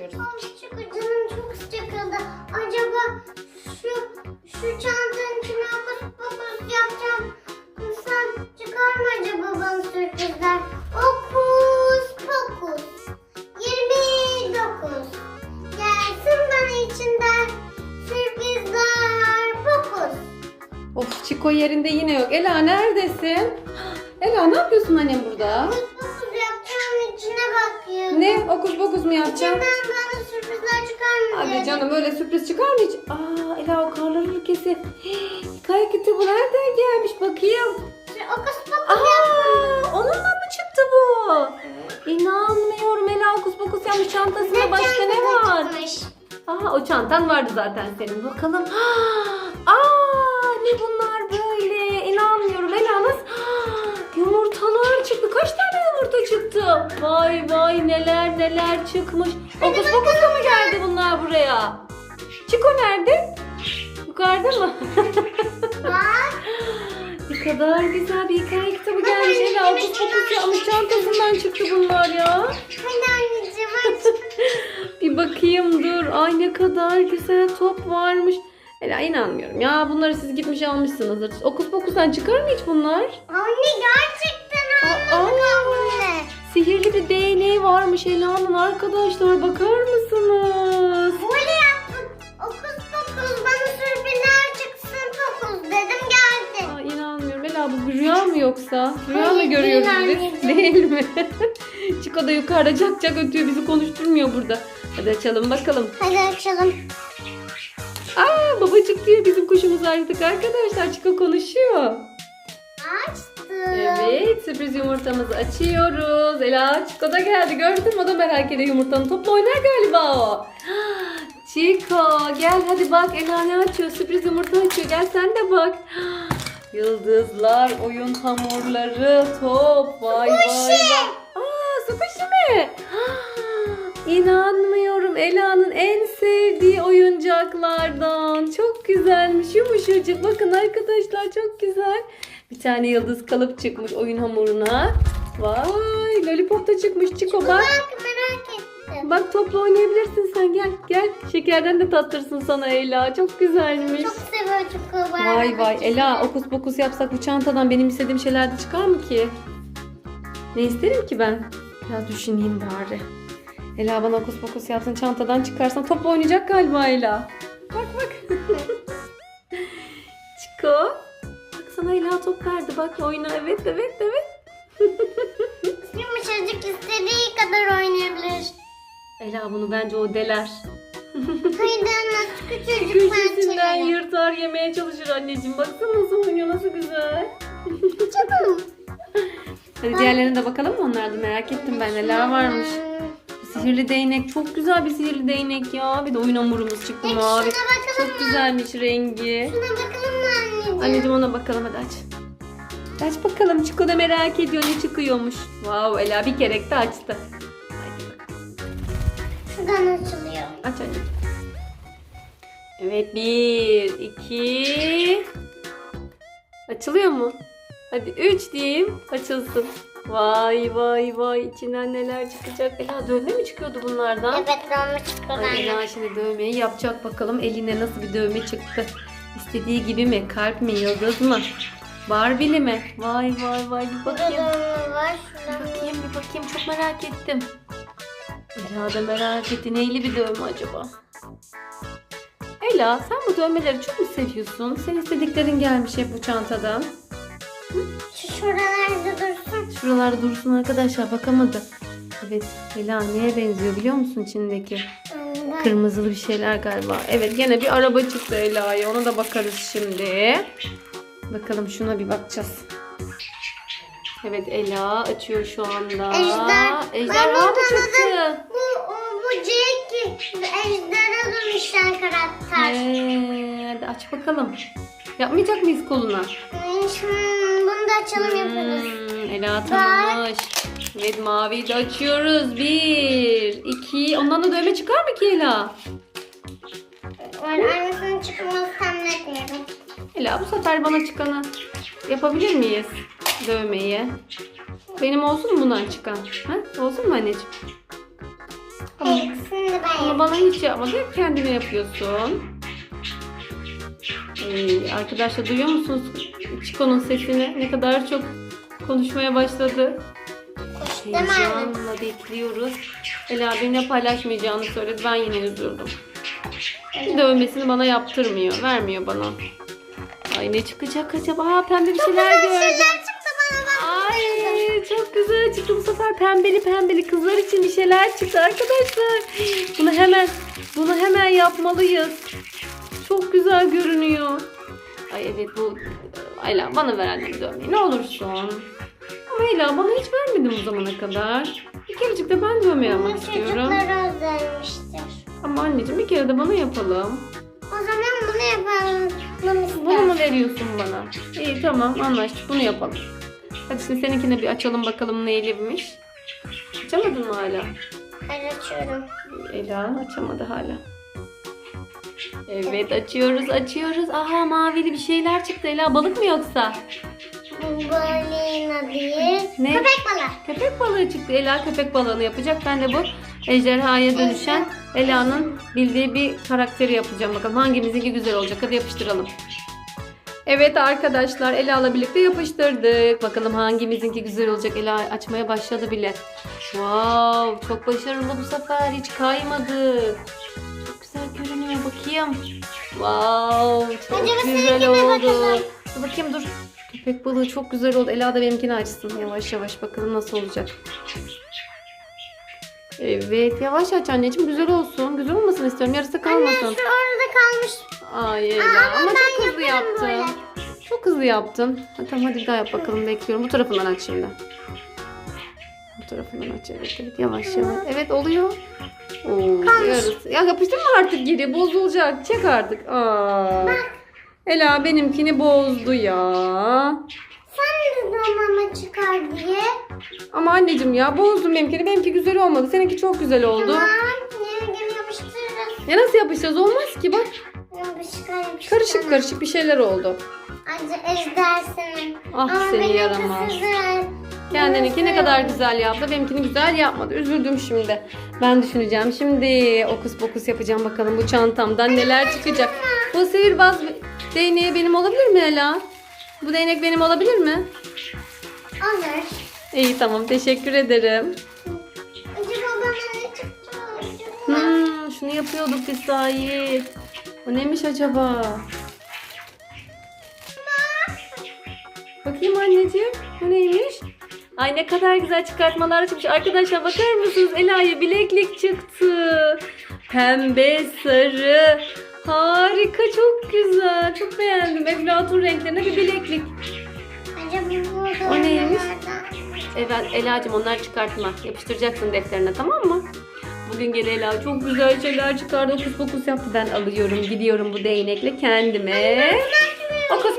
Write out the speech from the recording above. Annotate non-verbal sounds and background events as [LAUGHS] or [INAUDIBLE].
başlıyoruz. Of çok canım çok sıkıldı. Acaba şu şu çantanın içine okus pokus yapacağım. Sen çıkar mı acaba bana sürprizler? Okus pokus. 29. Gelsin bana içinden sürprizler pokus. Of Çiko yerinde yine yok. Ela neredesin? Ela ne yapıyorsun annem burada? Okus pokus yapacağım içine bakayım. Ne? Okus pokus mu yapacaksın? İçinden Hadi canım öyle sürpriz çıkar mı hiç? Aa Ela o karların ülkesi. [GASPS] Hikaye kitabı nereden gelmiş bakayım. Okus pokus Aa onunla mı çıktı bu? İnanmıyorum Ela okus pokus yapmış çantasında başka ne var? Aa o çantan vardı zaten senin. Bakalım. Aa [GASPS] çıktı? Vay vay neler neler çıkmış. Okus pokusla mı geldi bunlar buraya? Çiko nerede? Yukarıda mı? Bak. ne kadar güzel bir hikaye kitabı gelmiş. Ela okus pokus yapmış. Çantasından çıktı bunlar ya. Hadi anneciğim aç. [LAUGHS] Bir bakayım dur. Ay ne kadar güzel top varmış. Ela inanmıyorum ya. Bunları siz gitmiş almışsınızdır. Okus pokustan çıkar mı hiç bunlar? Anne gerçekten Aa, anladık anne. Sihirli bir değneği varmış Ela'nın arkadaşlar. Bakar mısınız? Böyle yaptık. Okus pokus bana sürprizler çıksın pokus dedim geldi. Aa, inanmıyorum. Ela bu bir rüya mı yoksa? Rüya mı görüyoruz biz? Değil mi? [LAUGHS] Çiko da yukarıda cak cak ötüyor. Bizi konuşturmuyor burada. Hadi açalım bakalım. Hadi açalım. Aa babacık diyor bizim kuşumuz artık arkadaşlar. Çiko konuşuyor. Evet sürpriz yumurtamızı açıyoruz. Ela Çiko da geldi gördün mü o da merak ediyor yumurtanın. Topla oynar galiba o. [GASPS] Çiko gel hadi bak Ela ne açıyor sürpriz yumurta açıyor gel sen de bak. [GASPS] Yıldızlar, oyun hamurları, top, vay vay vay. Aa sukushi mi? [GASPS] İnanmıyorum Ela'nın en sevdiği oyuncaklardan. Çok güzelmiş yumuşacık. Bakın arkadaşlar çok güzel. Bir tane yıldız kalıp çıkmış oyun hamuruna. Vay lollipop da çıkmış Çiko bak. Bak merak ettim. Bak topla oynayabilirsin sen gel gel. Şekerden de tattırsın sana Ela. Çok güzelmiş. Çok seviyorum çok Vay vay Ela okus pokus yapsak bu çantadan benim istediğim şeyler de çıkar mı ki? Ne isterim ki ben? Biraz düşüneyim bari. Ela bana okus pokus yapsın çantadan çıkarsan topla oynayacak galiba Ela. Bak bak. [LAUGHS] Çiko. Bak sana Ela top verdi bak oyna evet evet evet. [LAUGHS] Yumuşacık istediği kadar oynayabilir. Ela bunu bence o deler. Hayır nasıl küçücük Köşesinden pençeleri. yırtar yemeye çalışır anneciğim. Baksana nasıl oynuyor nasıl güzel. Canım. Hadi diğerlerine de bakalım mı onlarda merak ettim ben neler varmış. Sihirli değnek çok güzel bir sihirli değnek ya. Bir de oyun hamurumuz çıktı Peki mavi. Çok güzelmiş rengi. Şuna bakalım mı anneciğim? Anneciğim ona bakalım hadi aç. Aç bakalım Çiko da merak ediyor ne çıkıyormuş. Wow Ela bir kere de açtı. Şuradan açılıyor. Aç anneciğim. Evet bir, iki. Açılıyor mu? Hadi üç diyeyim açılsın. Vay vay vay içinden neler çıkacak. Ela dövme mi çıkıyordu bunlardan? Evet dönme çıktı Ay. Ela şimdi dövmeyi yapacak bakalım eline nasıl bir dövme çıktı. İstediği gibi mi? Kalp mi? Yıldız mı? Barbie'li mi? Vay vay vay bir Burada bakayım. dönme var. Şuradan. Bakayım bir bakayım çok merak ettim. Ela da merak etti. Neyli bir dövme acaba? Ela sen bu dövmeleri çok mu seviyorsun? Senin istediklerin gelmiş hep bu çantadan. Şu şuralarda dursun. Şuralarda dursun arkadaşlar bakamadı. Evet Ela neye benziyor biliyor musun içindeki? Bak. Kırmızılı bir şeyler galiba. Evet gene bir araba çıktı Ela'ya. Ona da bakarız şimdi. Bakalım şuna bir bakacağız. Evet Ela açıyor şu anda. Ejder. Ejderha Ben mı çıktı? Bu, bu Jackie. Ejderha dönüşen karakter. Ee, hadi aç bakalım. Yapmayacak mıyız koluna? Da açalım yaparız. Hmm, Ela tanımış. Evet maviyi de açıyoruz. Bir, iki. Ondan da dövme çıkar mı ki Ela? Ben aynısının çıkmasını tahmin etmiyorum. Ela bu sefer bana çıkanı yapabilir miyiz? Dövmeyi. Benim olsun mu bundan çıkan? Ha? Olsun mu anneciğim? Hepsini ben bana hiç yapmadı. Hep kendine yapıyorsun. Ee, arkadaşlar duyuyor musunuz Çiko'nun sesini? Ne kadar çok konuşmaya başladı. Heyecanla bekliyoruz. Ela benimle paylaşmayacağını söyledi. Ben yine üzüldüm. Dövmesini bana yaptırmıyor. Vermiyor bana. Ay ne çıkacak acaba? Aa, pembe bir şeyler gördüm. Şeyler çıktı bana bak. Ay çok güzel çıktı bu sefer pembeli pembeli kızlar için bir şeyler çıktı arkadaşlar. Bunu hemen bunu hemen yapmalıyız. Çok güzel görünüyor. Ay evet bu Ayla bana ver annem dövmeyi ne olursun. Ama Ayla bana hiç vermedin bu zamana kadar. Bir kerecik de ben dövme yapmak istiyorum. çocuklar özlemiştir. Ama anneciğim bir kere de bana yapalım. O zaman bunu yapalım. Bunu mu veriyorsun bana? İyi tamam anlaştık bunu yapalım. Hadi şimdi seninkine bir açalım bakalım neyliymiş. Açamadın mı hala? Hadi açıyorum. Ela açamadı hala. Evet açıyoruz açıyoruz. Aha mavili bir şeyler çıktı Ela balık mı yoksa? Balina değil. Ne? Köpek balığı. Köpek balığı çıktı. Ela köpek balığını yapacak. Ben de bu ejderhaya dönüşen Ela'nın bildiği bir karakteri yapacağım. Bakalım hangimizinki güzel olacak. Hadi yapıştıralım. Evet arkadaşlar Ela'la birlikte yapıştırdık. Bakalım hangimizinki güzel olacak. Ela açmaya başladı bile. Wow çok başarılı bu sefer. Hiç kaymadı. Bakayım. Wow çok Acaba güzel seninkine oldu. bakalım. Dur bakayım dur. Köpek balığı çok güzel oldu. Ela da benimkini açsın. Yavaş yavaş bakalım nasıl olacak. Evet yavaş aç anneciğim güzel olsun. Güzel olmasını istiyorum. Yarısı Anne kalmasın. şu orada kalmış. Ay Ela ama ben çok hızlı yaparım yaptın. böyle. Çok hızlı yaptın. Ha, tamam hadi bir daha yap bakalım bekliyorum. Bu tarafından aç şimdi. Bu tarafından aç evet evet yavaş yavaş. Evet oluyor. Oo, Kalmış. yarısı. Ya yapıştırma artık geri bozulacak. Çek artık. Aa. Ela benimkini bozdu ya. Sen de mama çıkar diye. Ama anneciğim ya bozdum benimkini. Benimki güzel olmadı. Seninki çok güzel oldu. Tamam. Yine gemi yapıştırırız. Ya nasıl yapışacağız? Olmaz ki bak. Yapıştır. Karışık karışık bir şeyler oldu. Acı ejdersin. Ah, seni yaramaz. Kendininki ne kadar güzel yaptı. Benimkini güzel yapmadı. Üzüldüm şimdi. Ben düşüneceğim. Şimdi okus pokus yapacağım bakalım bu çantamdan neler çıkacak. Bu sihirbaz değneği benim olabilir mi Ela? Bu değnek benim olabilir mi? Olur. İyi tamam teşekkür ederim. Hmm, şunu yapıyorduk biz sahi. O neymiş acaba? Bakayım anneciğim. Bu neymiş? Ay ne kadar güzel çıkartmalar çıkmış. Arkadaşlar bakar mısınız? Ela'ya bileklik çıktı. Pembe, sarı. Harika, çok güzel. Çok beğendim. Eflatun renklerine bir bileklik. O neymiş? Evet Ela'cığım onlar çıkartma. Yapıştıracaksın defterine tamam mı? Bugün gene Ela çok güzel şeyler çıkardı. Okus pokus yaptı. Ben alıyorum gidiyorum bu değnekle kendime. Okus